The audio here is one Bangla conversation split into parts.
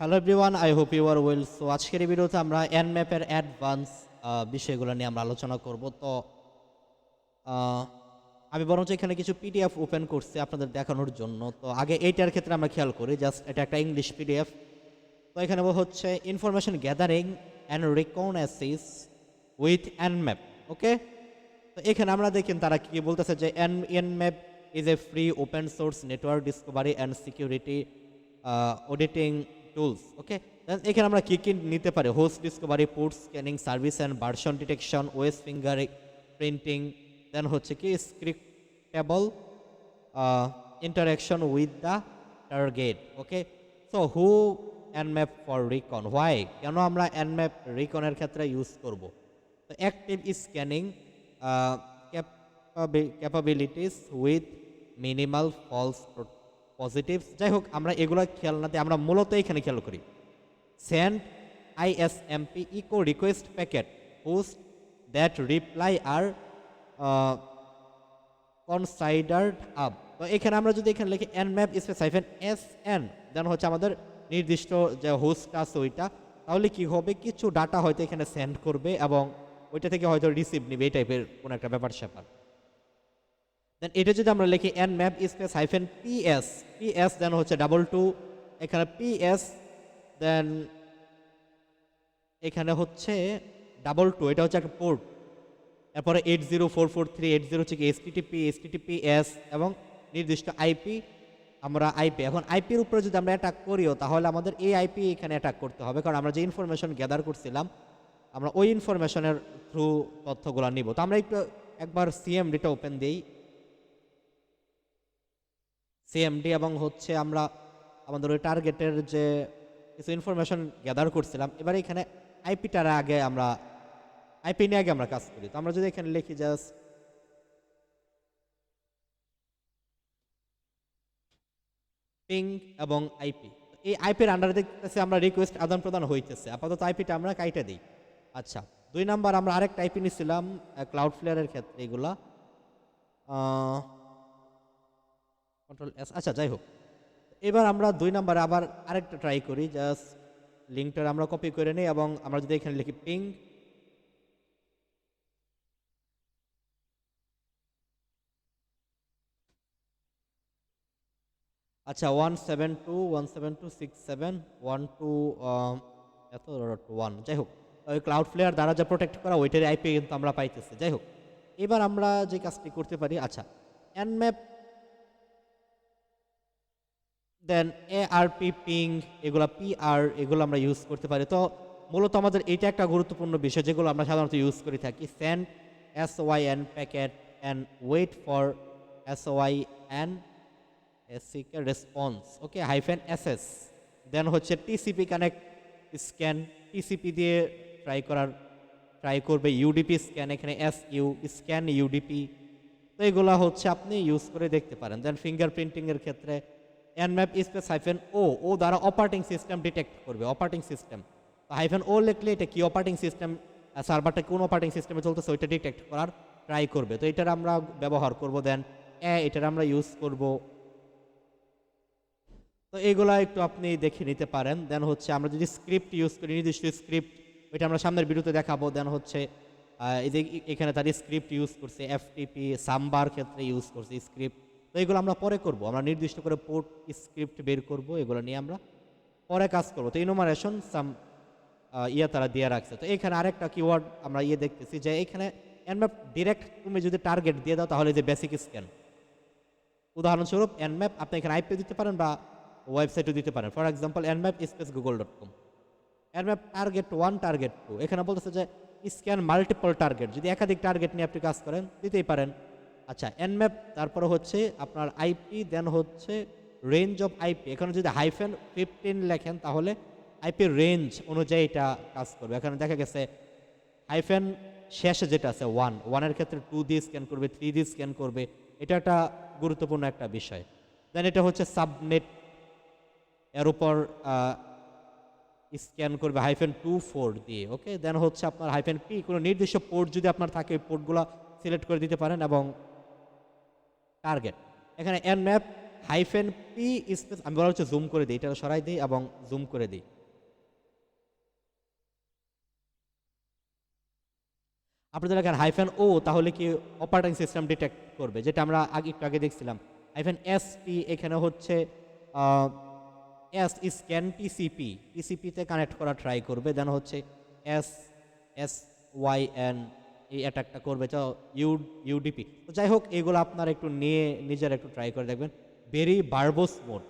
Hello everyone I hope you are well so আজকের ভিডিওতে আমরা এন ম্যাপের অ্যাডভান্স বিষয়গুলো নিয়ে আমরা আলোচনা করব। তো আমি বরঞ্চ এখানে কিছু পিডিএফ ওপেন করছি আপনাদের দেখানোর জন্য। তো, আগে এইটার ক্ষেত্রে আমরা খেয়াল করি জাস্ট এটা একটা ইংলিশ পিডিএফ তো, এখানে হচ্ছে information gathering and reconnaissance with nmap okay তো, এখানে আমরা দেখেন তারা কি বলতেছে যে N nmap is a free open source network discovery and security auditing tools okay এখানে আমরা কি কি নিতে পারি? Host discovery port scanning service and version detection OS fingerprinting then হচ্ছে কি scriptable interaction with the target, okay? So who nmap for recon why? কেন আমরা recon এর ক্ষেত্রে ইউজ করব? তো active scanning capabilities with minimal false positives যাই হোক আমরা এগুলো খেয়াল না আমরা মূলত এখানে খেয়াল করি। ISMP echo request packet host that reply are uh, considered up তো এখানে আমরা যদি এখানে লিখি nmap space hyphen S N then হচ্ছে আমাদের নির্দিষ্ট যে হোস্ট আছে ওইটা তাহলে কি হবে? কিছু ডাটা হয়তো এখানে সেন্ড করবে এবং ওইটা থেকে হয়তো রিসিভ নিবে এই টাইপের কোনো একটা ব্যাপার স্যাপার দেন এটা যদি আমরা লিখি nmap space hyphen PS PS then হচ্ছে ডাবল টু এখানে পিএস দেন এখানে হচ্ছে ডাবল টু এটা হচ্ছে একটা পোর্ট এরপরে eight zero four four three eight zero হচ্ছে এসটিটিপি এসটিটিপি এস এবং নির্দিষ্ট আইপি আমরা আইপি এখন আইপির উপরে যদি আমরা অ্যাটাক করিও, তাহলে আমাদের এই আইপি এখানে অ্যাটাক করতে হবে, কারণ আমরা যে ইনফরমেশন গ্যাদার করছিলাম, আমরা ওই ইনফরমেশনের থ্রু তথ্যগুলো নিব। তো আমরা একটু একবার সিএমডিটা ওপেন দিই। সিএমডি এবং হচ্ছে আমরা আমাদের ওই টার্গেটের যে কিছু ইনফরমেশন গ্যাদার করছিলাম, এবার এখানে আইপিটার আগে আমরা আইপি নিয়ে আগে আমরা কাজ করি। তো আমরা যদি এখানে লিখি জাস্ট পিং এবং আইপি এই আইপির আন্ডারে দেখতেছি আমরা রিকোয়েস্ট আদান প্রদান হইতেছে। আপাতত আইপিটা আমরা কাইটে দিই। আচ্ছা দুই নাম্বার আমরা আরেকটা আইপি নিছিলাম ক্লাউড ফ্লেয়ারের ক্ষেত্রে এগুলা। কন্ট্রোল এস আচ্ছা যাই হোক। এবার আমরা দুই নাম্বারে আবার আরেকটা ট্রাই করি জাস্ট লিঙ্কটা আমরা কপি করে নিই এবং আমরা যদি এখানে লিখি পিং আচ্ছা one seven two one seven two six seven one two এত ওয়ান যাই হোক। ওই ক্লাউড ফ্লেয়ার দ্বারা যা প্রোটেক্ট করা ওইটার আইপি কিন্তু আমরা পাইতেছি। যাই হোক, এবার আমরা যে কাজটি করতে পারি আচ্ছা Nmap then A R P এগুলো পি আর এগুলো আমরা ইউজ করতে পারি। তো মূলত আমাদের এটা একটা গুরুত্বপূর্ণ বিষয় যেগুলো আমরা সাধারণত ইউজ করে থাকি। Send S Y N packet and wait for S Y N ACK response okay hyphen S S then হচ্ছে টিসিপি কানেক্ট স্ক্যান টিসিপি দিয়ে ট্রাই করার ট্রাই করবে ইউডিপি স্ক্যান এখানে এস ইউ স্ক্যান ইউডিপি তো এগুলো হচ্ছে আপনি ইউজ করে দেখতে পারেন। দেন ফিঙ্গারপ্রিন্টিংয়ের ক্ষেত্রে এনম্যাপ স্পেস হাইফেন ও ও দ্বারা অপারেটিং সিস্টেম ডিটেক্ট করবে অপারেটিং সিস্টেম তো হাইফেন ও লিখলে এটা কি অপারেটিং সিস্টেম সার্ভারটা কোন অপারেটিং সিস্টেমে চলতেছে ওইটা ডিটেক্ট করার ট্রাই করবে। তো এটার আমরা ব্যবহার করব দেন এ এটার আমরা ইউজ করব। তো এগুলা একটু আপনি দেখে নিতে পারেন। দেন হচ্ছে আমরা যদি স্ক্রিপ্ট ইউজ করি, নির্দিষ্ট স্ক্রিপ্ট ওইটা আমরা সামনের ভিডিওতে দেখাবো। দেন হচ্ছে এই যে এখানে তার স্ক্রিপ্ট ইউজ করছে এফটিপি সাম্বার ক্ষেত্রে ইউজ করছে স্ক্রিপ্ট তো এগুলো আমরা পরে করব। আমরা নির্দিষ্ট করে পোর্ট স্ক্রিপ্ট বের করব, এগুলো নিয়ে আমরা পরে কাজ করব। তো ইনোমারেশন সাম ইয়ে তারা দিয়ে রাখছে। তো এখানে আরেকটা কিওয়ার্ড আমরা ইয়ে দেখতেছি যে এখানে এনম্যাপ ডিরেক্ট তুমি যদি টার্গেট দিয়ে দাও তাহলে যে বেসিক স্ক্যান উদাহরণস্বরূপ এনম্যাপ আপনি এখানে আইপি দিতে পারেন বা ওয়েবসাইটও দিতে পারেন। For example nmap space Google dot com nmap target one target two এখানে বলতেছে যে স্ক্যান মাল্টিপল টার্গেট যদি একাধিক টার্গেট নিয়ে আপনি কাজ করেন, দিতেই পারেন। আচ্ছা এনম্যাপ তারপরে হচ্ছে আপনার আইপি দেন হচ্ছে রেঞ্জ অফ আইপি এখানে যদি হাইফেন ফিফটিন লেখেন, তাহলে আইপি রেঞ্জ অনুযায়ী এটা কাজ করবে। এখানে দেখা গেছে হাইফেন শেষে যেটা আছে ওয়ান ওয়ানের ক্ষেত্রে টু দিয়ে স্ক্যান করবে থ্রি দিয়ে স্ক্যান করবে। এটা একটা গুরুত্বপূর্ণ একটা বিষয়। দেন এটা হচ্ছে সাবনেট এর উপর স্ক্যান করবে হাইফেন টু ফোর দিয়ে ওকে দেন হচ্ছে আপনার হাইফেন পি কোনো নির্দিষ্ট পোর্ট যদি আপনার থাকে, ওই পোর্টগুলো সিলেক্ট করে দিতে পারেন এবং টার্গেট এখানে N map hyphen P space আমি বলা হচ্ছে জুম করে দিই এটা সরাই দিই এবং জুম করে দিই। আপনি যদি লেখেন হাইফেন ও তাহলে কি অপারেটিং সিস্টেম ডিটেক্ট করবে, যেটা আমরা আগে একটু আগে দেখছিলাম। হাইফেন এস পি এখানে হচ্ছে এস স্ক্যান টিসিপি টিসিপিতে কানেক্ট করা ট্রাই করবে দেন হচ্ছে এস এস ওয়াই এন এই অ্যাটাকটা করবে তো ইউ ইউডিপি তো যাই হোক, এগুলো আপনারা একটু নিয়ে, নিজের একটু ট্রাই করে দেখবেন। Very verbose mode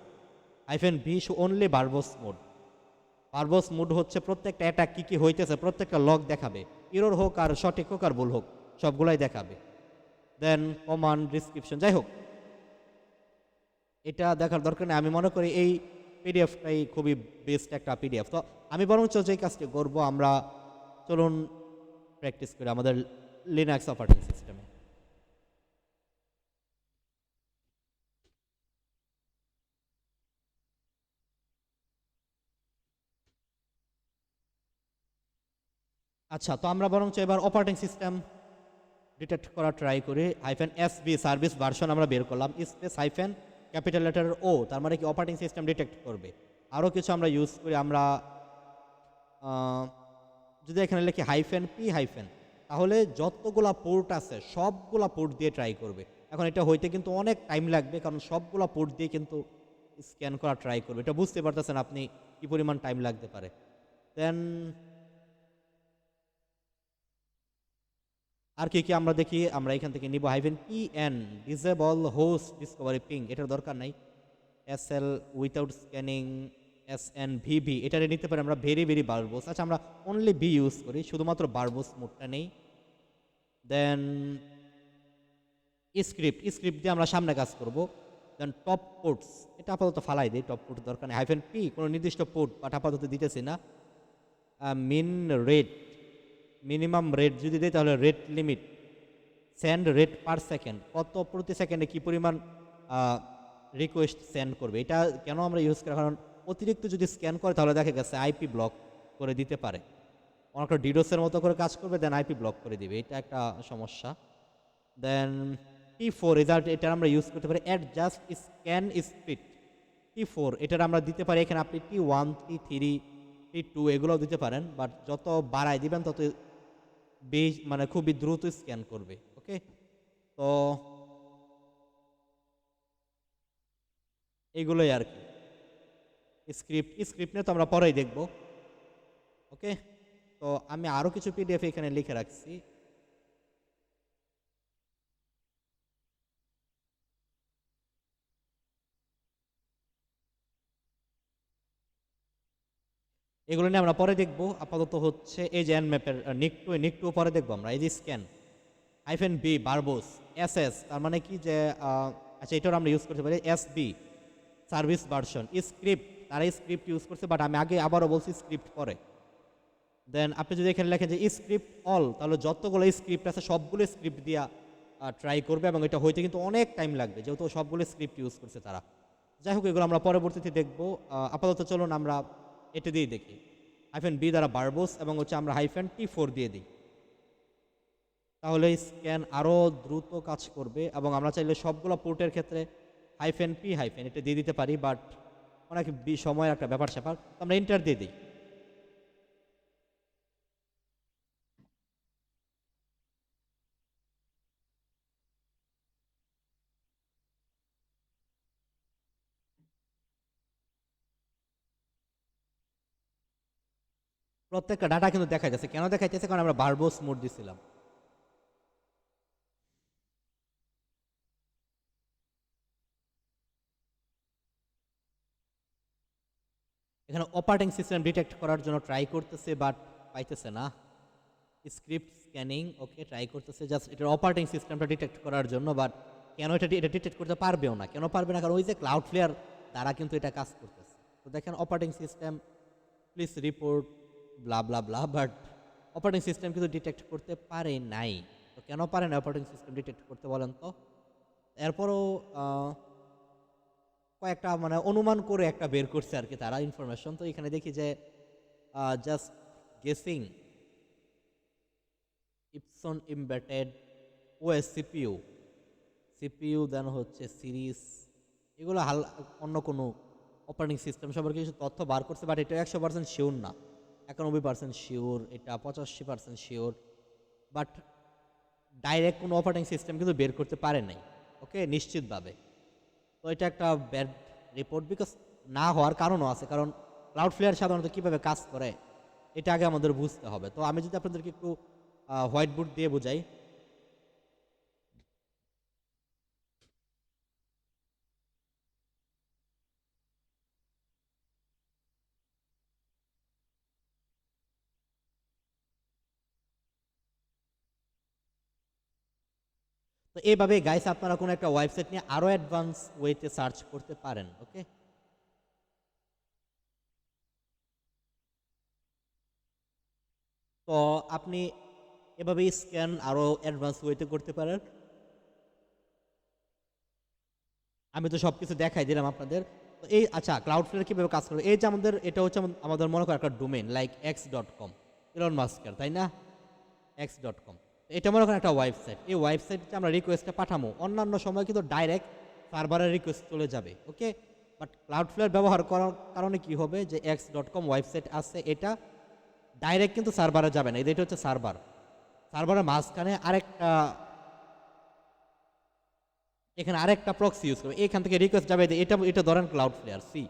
hyphen V only verbose mode verbose mode হচ্ছে প্রত্যেকটা অ্যাটাক কী কী হইতেছে, প্রত্যেকটা লগ দেখাবে। ইরোর হোক আর সঠিক হোক আর ভুল হোক, সবগুলাই দেখাবে। দেন কমান্ড ডিসক্রিপশন যাই হোক। এটা দেখার দরকার নেই, আমি মনে করি এই পিডিএফটাই খুবই বেস্ট একটা পিডিএফ তো আমি বরঞ্চ যে কাজটি করব, আমরা চলুন প্র্যাকটিস করি আমাদের লিনাক্স অপারেটিং সিস্টেমে আচ্ছা তো আমরা বরঞ্চ এবার অপারেটিং সিস্টেম ডিটেক্ট করা ট্রাই করি। Hyphen S B service version আমরা বের করলাম। স্পেস হাইফেন ক্যাপিটাল লেটারের ও তার মানে কি অপারেটিং সিস্টেম ডিটেক্ট করবে। আরও কিছু আমরা ইউজ করি, আমরা যদি এখানে লিখি হাইফেন পি হাইফেন তাহলে যতগুলা পোর্ট আছে, সবগুলা পোর্ট দিয়ে ট্রাই করবে। এখন এটা হইতে কিন্তু অনেক টাইম লাগবে, কারণ সবগুলা পোর্ট দিয়ে কিন্তু স্ক্যান করা ট্রাই করবে। এটা বুঝতে পারতেছেন আপনি কি পরিমাণ টাইম লাগতে পারে। দেন আর কি কি আমরা দেখি? আমরা এখান থেকে নিব hyphen P N disable host discovery ping এটার দরকার নাই। S L without scanning S N VV এটা নিতে পারি আমরা ভেরি ভেরি বারবোস আচ্ছা আমরা অনলি বি ইউজ করি, শুধুমাত্র বারবোস মোডটা নেই। দেন স্ক্রিপ্ট স্ক্রিপ্ট দিয়ে আমরা সামনে কাজ করব। দেন টপ পোর্টস এটা আপাতত ফালাই দিই টপ পোর্ট দরকার নেই। হাইফেন পি কোনো নির্দিষ্ট পোর্ট বাট আপাতত দিতেছি না। মিন রেট মিনিমাম রেট যদি দেয় তাহলে rate limit send rate per second কত প্রতি সেকেন্ডে কী পরিমাণ রিকোয়েস্ট সেন্ড করবে। এটা কেন আমরা ইউজ করি? কারণ অতিরিক্ত যদি স্ক্যান করে, তাহলে দেখা গেছে আইপি ব্লক করে দিতে পারে। অনেকটা ডিডোসের মতো করে কাজ করবে দেন আইপি ব্লক করে দিবে। এটা একটা সমস্যা। দেন টি ফোর রেজাল্ট এটা আমরা ইউজ করতে পারি at just scan speed T four এটার আমরা দিতে পারি, এখানে আপনি T one T three T two এগুলোও দিতে পারেন। বাট যত বাড়ায় দিবেন, তত বেশ মানে খুবই দ্রুত স্ক্যান করবে ওকে তো এগুলোই আর কি। স্ক্রিপ্ট স্ক্রিপ্ট নিয়ে তো আমরা পরেই দেখব। ওকে তো আমি আরও কিছু পিডিএফ এখানে লিখে রাখছি। এগুলো নিয়ে আমরা পরে দেখব। আপাতত হচ্ছে এই যে ম্যাপের নিক টু নিক টু পরে দেখব আমরা। এই যে scan hyphen V verbose S S তার মানে কি যে আচ্ছা এটাও আমরা ইউজ করতে পারি S V service version script তারা স্ক্রিপ্ট ইউজ করছে বাট আমি আগে আবারও বলছি স্ক্রিপ্ট পরে। দেন আপনি যদি এখানে লেখেন যে স্ক্রিপ্ট অল তাহলে যতগুলো স্ক্রিপ্ট আছে, সবগুলো স্ক্রিপ্ট দিয়া ট্রাই করবে এবং এটা হইতে কিন্তু অনেক টাইম লাগবে, যেহেতু সবগুলো স্ক্রিপ্ট ইউজ করছে তারা। যাই হোক, এগুলো আমরা পরবর্তীতে দেখব। আপাতত চলুন আমরা এটা দিয়ে দেখি। হাইফেন বি দ্বারা বারবোস এবং হচ্ছে আমরা হাইফেন টি ফোর দিয়ে দিই। তাহলে স্ক্যান আরও দ্রুত কাজ করবে এবং আমরা চাইলে সবগুলো পোর্টের ক্ষেত্রে হাইফেন পি হাইফেন এটা দিয়ে দিতে পারি বাট অনেক সময়ের একটা ব্যাপার স্যাপার আমরা ইন্টার দিয়ে দিই। প্রত্যেকটা ডাটা কিন্তু দেখা যাচ্ছে। কেন দেখাইতেছে? কারণ আমরা বারবোস মোড দিছিলাম। এখানে অপারেটিং সিস্টেম ডিটেক্ট করার জন্য ট্রাই করতেছে বাট পাইতেছে না। স্ক্রিপ্ট স্ক্যানিং ওকে ট্রাই করতেছে জাস্ট এটার অপারেটিং সিস্টেমটা ডিটেক্ট করার জন্য বাট কেন এটা এটা ডিটেক্ট করতে পারবেও না? কেন পারবে না? কারণ ওই যে ক্লাউড ফ্লেয়ার তারা কিন্তু এটা কাজ করতেছে। তো দেখেন operating system please report blah blah blah but operating system কিন্তু ডিটেক্ট করতে পারে নাই। তো কেন পারে না অপারেটিং সিস্টেম ডিটেক্ট করতে বলেন তো? এরপরও কয়েকটা মানে অনুমান করে একটা বের করছে আর কি তারা ইনফরমেশন তো এখানে দেখি যে just guessing Epson embedded OS CPU CPU then হচ্ছে সিরিজ এগুলো হাল, অন্য কোনো অপারেটিং সিস্টেম সম্পর্কে কিছু তথ্য বার করছে বাট এটা একশো পার্সেন্ট শিওর না। একানব্বই পার্সেন্ট শিওর এটা পঁচাশি পার্সেন্ট শিওর বাট ডাইরেক্ট কোনো অপারেটিং সিস্টেম কিন্তু বের করতে পারে নাই। ওকে নিশ্চিতভাবে। তো এটা একটা ব্যাড রিপোর্ট বিকজ না হওয়ার কারণও আছে, কারণ ক্লাউড ফ্লেয়ার সাধারণত কীভাবে কাজ করে, এটা আগে আমাদের বুঝতে হবে। তো আমি যদি আপনাদেরকে একটু হোয়াইট বোর্ড দিয়ে বোঝাই তো এইভাবে গাইস আপনারা কোনো একটা ওয়েবসাইট নিয়ে আরও অ্যাডভান্স ওয়েতে সার্চ করতে পারেন ওকে তো আপনি এভাবে স্ক্যান আরও অ্যাডভান্স ওয়েতে করতে পারেন। আমি তো সব কিছু দেখাই দিলাম আপনাদের। তো এই আচ্ছা ক্লাউড ফ্লেয়ার কীভাবে কাজ করবে এই যে আমাদের, এটা হচ্ছে আমাদের- মনে করেন একটা domain like X dot com Elon মাস্কার তাই না? এক্স ডট কম এটা মনে করেন একটা ওয়েবসাইট এই ওয়েবসাইটে আমরা রিকোয়েস্টটা পাঠাবো অন্যান্য সময় কিন্তু ডাইরেক্ট সার্ভারের রিকোয়েস্ট চলে যাবে ওকে বাট ক্লাউড ফ্লেয়ার ব্যবহার করার কারণে কি হবে যে এক্স ডট কম ওয়েবসাইট আছে, এটা ডাইরেক্ট কিন্তু সার্ভারে যাবে না। এটা হচ্ছে সার্ভার সার্ভারের মাঝখানে আরেকটা, এখানে আরেকটা প্রক্সি ইউজ করবে। এখান থেকে রিকোয়েস্ট যাবে এটা এটা ধরেন ক্লাউড ফ্লেয়ার সি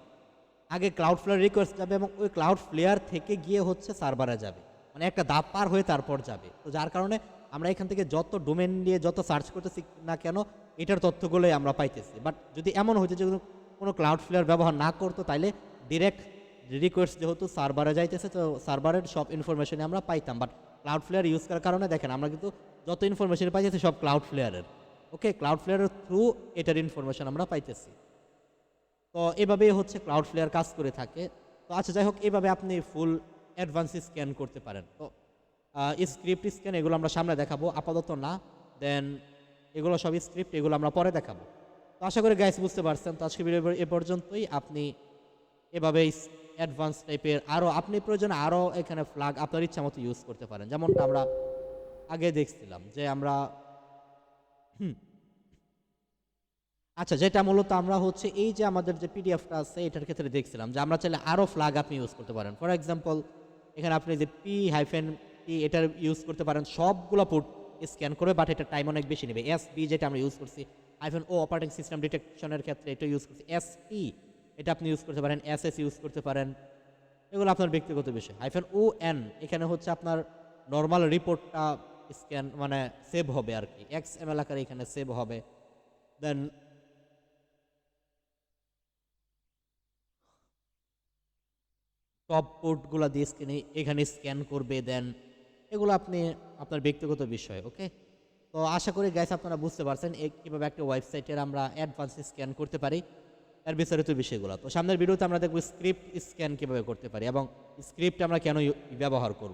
আগে ক্লাউড ফ্লেয়ার রিকোয়েস্ট যাবে এবং ওই ক্লাউড ফ্লেয়ার থেকে গিয়ে হচ্ছে সার্ভারে যাবে। মানে একটা দাপ পার হয়ে তারপর যাবে। তো যার কারণে আমরা এখান থেকে যত ডোমেন নিয়ে যত সার্চ করতেছি না কেন, এটার তথ্যগুলোই আমরা পাইতেছি। বাট যদি এমন হইতো যে কোনো- ক্লাউড ফ্লেয়ার ব্যবহার না করতো, তাইলে ডিরেক্ট রিকোয়েস্ট যেহেতু সার্ভারে যাইতেছে, তো সার্ভারের সব ইনফরমেশনে আমরা পাইতাম। বাট ক্লাউড ফ্লেয়ার ইউজ করার কারণে দেখেন, আমরা কিন্তু যত ইনফরমেশন পাইতেছি সব ক্লাউড ফ্লেয়ারের ওকে ক্লাউড ফ্লেয়ারের থ্রু এটার ইনফরমেশন আমরা পাইতেছি। তো এভাবেই হচ্ছে ক্লাউড ফ্লেয়ার কাজ করে থাকে। তো আচ্ছা যাই হোক, এভাবে আপনি ফুল অ্যাডভান্স স্ক্যান করতে পারেন। তো স্ক্রিপ্ট স্ক্যান এগুলো আমরা সামনে দেখাবো, আপাতত না। দেন এগুলো সব স্ক্রিপ্ট এগুলো আমরা পরে দেখাবো। তো আশা করি গাইস বুঝতে পারছেন। তো আজকে ভিডিও এ পর্যন্তই। আপনি এভাবে অ্যাডভান্স টাইপের আরও আপনি প্রয়োজনে আরও এখানে ফ্লাগ আপনার ইচ্ছা মতো ইউজ করতে পারেন। যেমনটা আমরা আগে দেখছিলাম যে আমরা আচ্ছা যেটা মূলত আমরা হচ্ছে এই যে আমাদের যে পিডিএফটা আছে, এটার ক্ষেত্রে দেখছিলাম যে আমরা চাইলে আরও ফ্লাগ আপনি ইউজ করতে পারেন। ফর এক্সাম্পল এখানে আপনি যে পি হাইফেন পি এটার ইউজ করতে পারেন। সবগুলো পোর্ট স্ক্যান করবে বাট এটা টাইম অনেক বেশি নেবে। এস বি যেটা আমরা ইউজ করছি হাইফেন ও অপারেটিং সিস্টেম ডিটেকশনের ক্ষেত্রে এটা ইউজ করছি। এস পি এটা আপনি ইউজ করতে পারেন এস এস ইউজ করতে পারেন। এগুলো আপনার ব্যক্তিগত বিষয়। হাইফেন ও এন এখানে হচ্ছে আপনার নর্মাল রিপোর্টটা স্ক্যান মানে সেভ হবে আর কি। এক্স এম এল আকারে এখানে সেভ হবে। দেন টপ পোর্টগুলো দিয়ে স্ক্যানে এখানে স্ক্যান করবে দেন এগুলো আপনি আপনার ব্যক্তিগত বিষয় ওকে তো আশা করি গ্যাস আপনারা বুঝতে পারছেন কীভাবে একটা ওয়েবসাইটের আমরা অ্যাডভান্স স্ক্যান করতে পারি, এর বিস্তারিত বিষয়গুলো। তো সামনের ভিডিওতে আমরা দেখব স্ক্রিপ্ট স্ক্যান কীভাবে করতে পারি এবং স্ক্রিপ্ট আমরা কেন ব্যবহার করব।